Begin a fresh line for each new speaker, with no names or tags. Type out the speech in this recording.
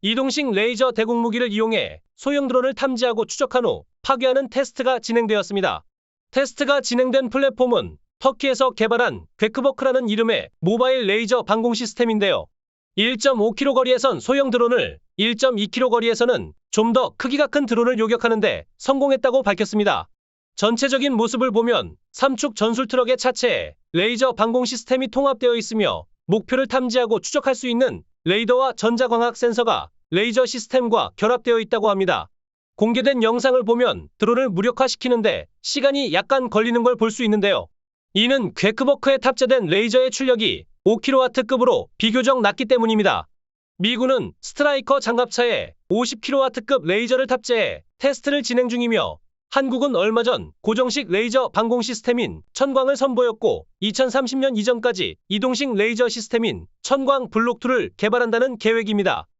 이동식 레이저 대공 무기를 이용해 소형 드론을 탐지하고 추적한 후 파괴하는 테스트가 진행되었습니다. 테스트가 진행된 플랫폼은 터키에서 개발한 괴크버크라는 이름의 모바일 레이저 방공 시스템인데요. 1.5km 거리에선 소형 드론을 1.2km 거리에서는 좀 더 크기가 큰 드론을 요격하는데 성공했다고 밝혔습니다. 전체적인 모습을 보면 3축 전술 트럭의 차체에 레이저 방공 시스템이 통합되어 있으며 목표를 탐지하고 추적할 수 있는 레이더와 전자광학 센서가 레이저 시스템과 결합되어 있다고 합니다. 공개된 영상을 보면 드론을 무력화시키는데 시간이 약간 걸리는 걸 볼 수 있는데요. 이는 괴크버크에 탑재된 레이저의 출력이 5kW급으로 비교적 낮기 때문입니다. 미군은 스트라이커 장갑차에 50kW급 레이저를 탑재해 테스트를 진행 중이며 한국은 얼마 전 고정식 레이저 방공 시스템인 천광을 선보였고 2030년 이전까지 이동식 레이저 시스템인 천광 블록2를 개발한다는 계획입니다.